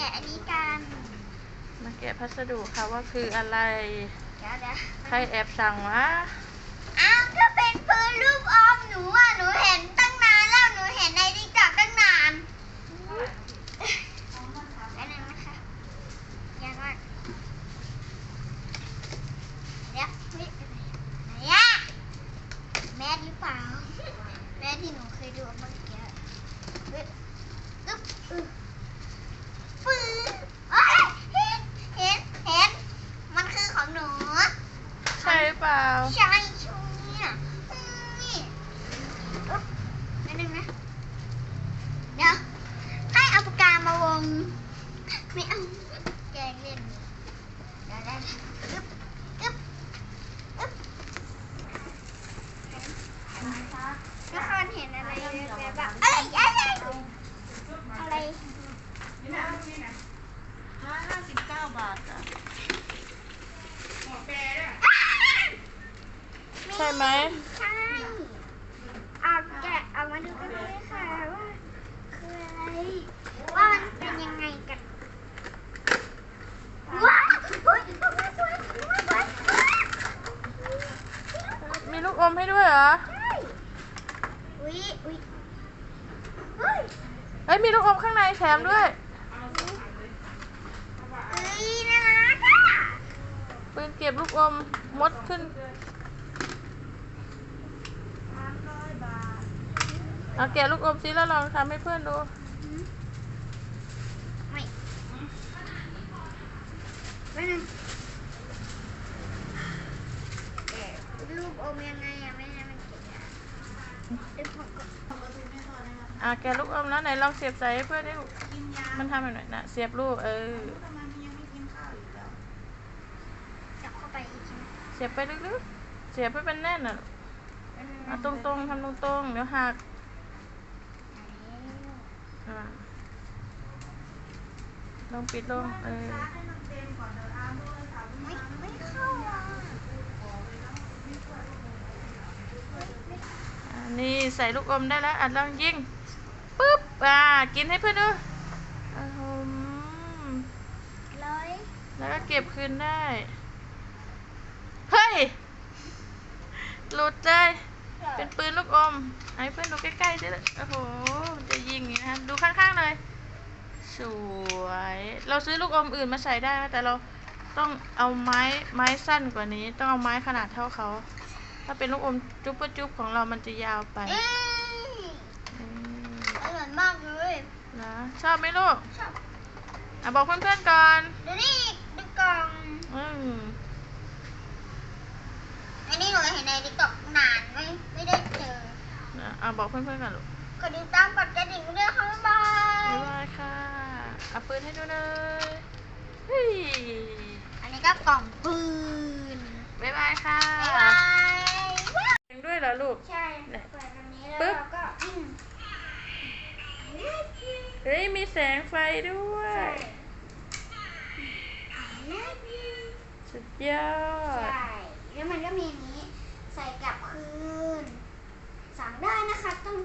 กะอันนี้กันมาแกะพัสดุค่ะว่าคืออะไร เดี๋ยวเดี๋ยวใครแอบสั่งวะอ้าวก็เป็นปืนลูกอมหนูอะหนูเห็นตั้งนานแล้วหนูเห็นในติ๊กต็อกตั้งนานแล้วนึงนะคะยากมากเดี๋ยวเฮ้ยไหนอะแมสหรือเปล่าแมสที่หนูเคยดูเมื่อกี้เฮ้ยอึ๊บอึ๊บปืนเอ้ยเห็นเห็นเห็นมันคือของหนู ใช่หรือเปล่า ใช่ช่วงนี้อะอืมนี่อุ๊บนิดนึงนะ เดี๋ยว ให้เอาปากกามาวง ไม่เอาแกล้งเล่นเดี๋ยวได้อึ๊บอึ๊บอึ๊บแล้วคนเห็นอะไรแบบแบบเอ้ยอะไรอะไรห้าห้าสิบเก้าบาทอะใช่ไหมใช่เอาแกะเอามาดูกันเลยค่ะว่าคืออะไร ว่ามันเป็นยังไงกัน ว้าวเฮ้ยสวยสวยสวยสวยสวย มีลูก อมให้ด้วยเหรอใช่อุ้ยอุ้ยเฮ้ยเฮ้ยมีลูกอมข้างในแถมด้วยเอ้ยน่ารักอะปืนเก็บลูกอมมดขึ้นเอาแกะลูกอมซิแล้วลองทำให้เพื่อนดูไม่ไม่นึงเอ๊ะรูป อมยังไงอะไม่ให้มันเก็บอะเดี๋ยวผมก็อะแกะลูกอมแล้วไหนลองเสียบใส่ให้เพื่อนดิลูกมันทำแบบไหนนะเสียบลูกเออจับเข้าไปอีกทีเสียบไปลึกๆ เสียบให้เป็นแน่นอะเอาตรงๆทำตรงๆ เดี๋ยวหักอะลงปิดลงเออไม่ไม่เข้าอะ อั นนี้ใส่ลูกอมได้แล้วอัดลองยิงปึ๊บอ่ากินให้เพื่อนดูร้อยแล้วก็เก็บคืนได้ เฮ้ย หลุดเลย เป็นปืนลูกอม ให้เพื่อนดูใกล้ๆสิเลยโอ้โหจะยิงอย่างนี้นะดูข้างๆเลย สวย เราซื้อลูกอมอื่นมาใส่ได้นะแต่เราต้องเอาไม้ไม้สั้นกว่านี้ ต้องเอาไม้ขนาดเท่าเขา ถ้าเป็นลูกอมจุ๊บปะจุ๊บของเรามันจะยาวไปเอ้ยอืมอร่อยมากเลยนะชอบไหมลูก ชอบอะบอกเพื่อนๆก่อน ดูนี่ดูกล่อง อืมอันนี้หนูเห็นในติ๊กต็อกนานไม่ไม่ได้เจอนะอะบอกเพื่อนๆก่อนลูกกดติดตามกดกระดิ่งด้วยค่ะบ๊ายบาบ๊ายยบายค่ะเอาปืนให้ดูเลยเฮ้ยอันนี้ก็กล่องปืนบ๊ายบายค่ะ บ๊ายบาย เองด้วยเห รอลูก ใช่เปิดอันนี้ปึ๊แล้วบเราก็อืมเฮ้ย มีแสงไฟด้วยสุดยอใช่ดแล้วมันก็มีอันนี้ใส่กลับคืน สั่งได้นะคะต้อง